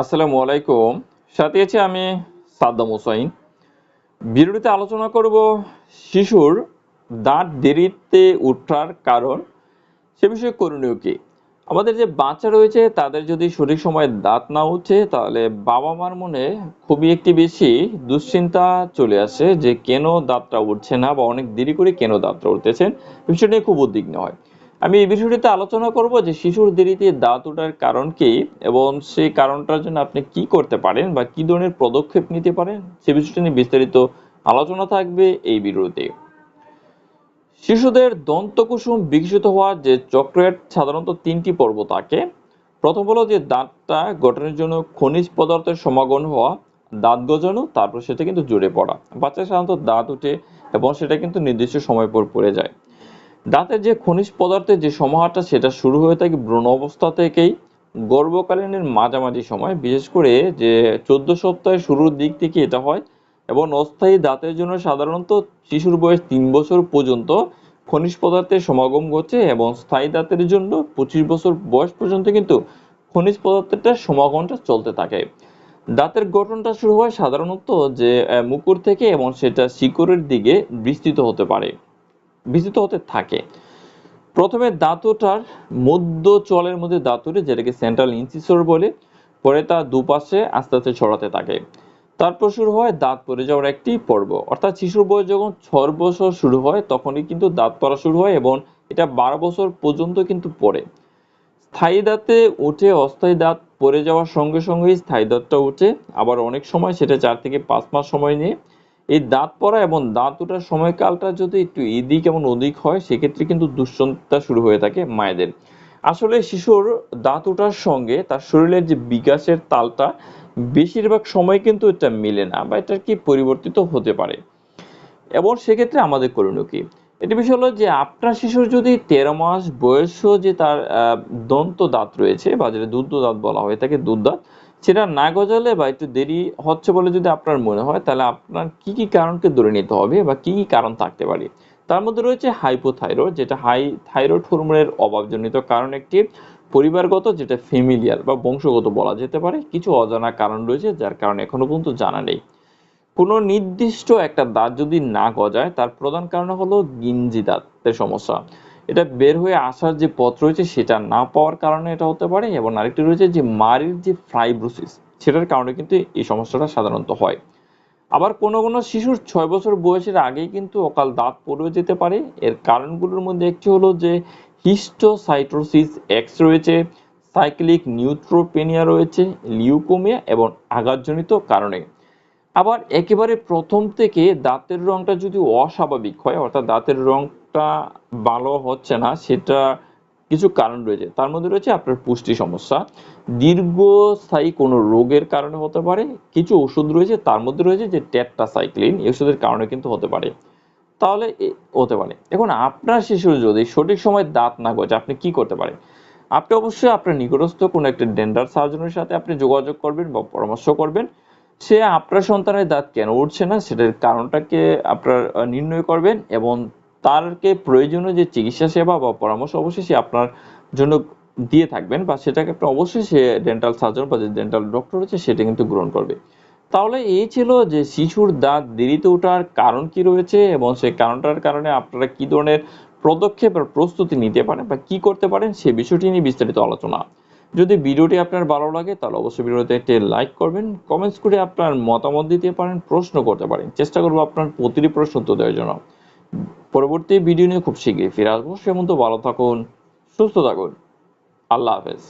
আসসালামু আলাইকুম। সাথে আছি আমি সাদ্দাম হোসাইন। ভিডিওতে আলোচনা করব শিশুর দাঁত দেরিতে উঠার কারণ, সে বিষয়ে করণীয় কি? আমাদের যে বাচ্চা রয়েছে, তাদের যদি সঠিক সময়ে দাঁত না উঠে, তাহলে বাবা মার মনে খুবই একটি বেশি দুশ্চিন্তা চলে আসে যে কেন দাঁতটা উঠছে না বা অনেক দেরি করে কেন দাঁতটা উঠতেছেন বিষয়টা খুব উদ্বিগ্ন হয়। আমি এই বিষয়টিতে আলোচনা করব যে শিশুর দেরিতে দাঁত ওঠার কারণ কি এবং সেই কারণটার জন্য আপনি কি করতে পারেন বা কি ধরনের পদক্ষেপ নিতে পারেন, সে বিষয়টি নিয়ে বিস্তারিত আলোচনা থাকবে এই ভিডিওতে। শিশুদের দন্তকুসুম বিকশিত হওয়ার যে চক্রের সাধারণত তিনটি পর্ব থাকে। প্রথম হলো যে দাঁতটা গঠনের জন্য খনিজ পদার্থের সমাগম হওয়া, দাঁত গজানো, তারপর সেটা কিন্তু জুড়ে পড়া। বাচ্চা সাধারণত দাঁত উঠে এবং সেটা কিন্তু নির্দিষ্ট সময় পর পড়ে যায়। দাঁতের যে খনিজ পদার্থের যে সমাহারটা, সেটা শুরু হয়ে থাকে ব্রণ অবস্থা থেকেই। গর্ভকালীনের মাঝামাঝি সময়, বিশেষ করে যে চোদ্দ সপ্তাহের শুরুর দিক থেকে এটা হয় এবং অস্থায়ী দাঁতের জন্য সাধারণত শিশুর বয়স তিন বছর পর্যন্ত খনিজ পদার্থের সমাগম ঘটছে এবং স্থায়ী দাঁতের জন্য পঁচিশ বছর বয়স পর্যন্ত কিন্তু খনিজ পদার্থটা সমাগমটা চলতে থাকে। দাঁতের গঠনটা শুরু হয় সাধারণত যে মুকুর থেকে এবং সেটা শিকড়ের দিকে বিস্তৃত হতে পারে। বিস্তৃত হতে থাকে। প্রথমে দাঁতটার মধ্য চলের মধ্যে দাঁতুরে যেটাকে সেন্ট্রাল ইনসিসর বলে, পরে তা দুপাশে আস্তে আস্তে ছড়াতে থাকে। তারপর শুরু হয় দাঁত পড়ে যাওয়ার একটি পর্ব। অর্থাৎ শিশুর বয়স যখন ছয় বছর শুরু হয়, তখনই কিন্তু দাঁত পড়া শুরু হয় এবং এটা বারো বছর পর্যন্ত কিন্তু পড়ে। স্থায়ী দাঁতে উঠে অস্থায়ী দাঁত পড়ে যাওয়ার সঙ্গে সঙ্গেই স্থায়ী দাঁতটা উঠে। আবার অনেক সময় সেটা চার থেকে পাঁচ মাস সময় নিয়ে এই দাঁত পড়া এবং দাঁত ওঠার সময়কালটা যদি একটু এদিক এবং ওদিক হয়, সেক্ষেত্রে কিন্তু দুশ্চিন্তা শুরু হয়ে থাকে মায়েদের। আসলে শিশুর দাঁত ওঠার সঙ্গে তার শরীরের যে বিকাশের তালটা, বেশিরভাগ সময় কিন্তু এটা মিলে না বা এটা কি পরিবর্তিত হতে পারে? এবং সেক্ষেত্রে আমাদের করণীয় কি? এটি বিষয় হলো যে আপনার শিশুর যদি তেরো মাস বয়সও যে তার দন্ত দাঁত রয়েছে বা যেটা দুধ দাঁত বলা হয় তাকে দুধ দাঁত, সেটা না গজালে বা একটু দেরি হচ্ছে বলে যদি আপনার মনে হয়, তাহলে আপনার কি কি কারণকে ধরে নিতে হবে বা কি কি কারণ থাকতে পারে? তার মধ্যে রয়েছে হাইপোথাইরয়েড যেটা হাই থাইরয়েড হরমোনের অভাবজনিত কারণ একটি পরিবারগত, যেটা ফ্যামিলিয়ার বা বংশগত বলা যেতে পারে। কিছু অজানা কারণ রয়েছে যার কারণে এখনও পর্যন্ত জানা নেই। কোনো নির্দিষ্ট একটা দাঁত যদি না গজায়, তার প্রধান কারণ হলো গিঞ্জি দাঁতের সমস্যা। এটা বের হয়ে আসার যে পথ রয়েছে, সেটা না পাওয়ার কারণে এটা হতে পারে এবং আরেকটি রয়েছে যে মাড়ির যে ফাইব্রোসিস সেটার কারণে কিন্তু এই সমস্যাটা সাধারণত হয়। আবার কোনো কোনো শিশুর ছয় বছর বয়সের আগেই কিন্তু অকাল দাঁত পড়ে যেতে পারে। এর কারণগুলোর মধ্যে একটি হলো যে হিস্টোসাইটোসিস এক্স রয়েছে, সাইক্লিক নিউট্রোপেনিয়া রয়েছে, লিউকোমিয়া এবং আঘাতজনিত কারণে। আবার একেবারে প্রথম থেকে দাঁতের রংটা যদি অস্বাভাবিক হয়, অর্থাৎ দাঁতের রংটা ভালো হচ্ছে না, সেটা কিছু কারণ রয়েছে। তার মধ্যে রয়েছে আপনার পুষ্টি সমস্যা। দীর্ঘস্থায়ী কোনো রোগের কারণে হতে পারে, কিছু ওষুধ রয়েছে, তার মধ্যে রয়েছে যে টেট্রাসাইক্লিন, এই ওষুধের কারণে কিন্তু হতে পারে। তাহলে হতে পারে। এখন আপনার শিশুর যদি সঠিক সময় দাঁত না গজে, আপনি কি করতে পারেন? আপনি অবশ্যই আপনার নিকটস্থ কোনো একটা ডেন্টাল সার্জনের সাথে আপনি যোগাযোগ করবেন বা পরামর্শ করবেন। সে আপনার সন্তানের দাঁত কেন উঠছে না? সেটার কারণটাকে আপনার নির্ণয় করবেন এবং তারকে প্রয়োজনীয় যে চিকিৎসা সেবা বা পরামর্শ অবশ্যই সে আপনার জন্য দিয়ে থাকবেন বা সেটাকে আপনি অবশ্যই সে ডেন্টাল সার্জন বা যে ডেন্টাল ডক্টর রয়েছে সেটা কিন্তু গ্রহণ করবে। তাহলে এই ছিল যে শিশুর দাঁত দেরিতে ওঠার কারণ কি রয়েছে এবং সেই কারণটার কারণে আপনারা কি ধরনের পদক্ষেপ বা প্রস্তুতি নিতে পারেন বা কি করতে পারেন সে বিষয়টি নিয়ে বিস্তারিত আলোচনা যদি ভিডিওটি আপনার ভালো লাগে, তাহলে অবশ্যই ভিডিওতে একটি লাইক করবেন কমেন্টস করে আপনার মতামত দিতে পারেন, প্রশ্ন করতে পারেন। চেষ্টা করব আপনার প্রতিটি প্রশ্ন উত্তর দেওয়ার জন্য। পরবর্তী ভিডিও নিয়ে খুব শীঘ্রই ফিরে আসব। সেমন তো ভালো থাকুন, সুস্থ থাকুন। আল্লাহ হাফেজ।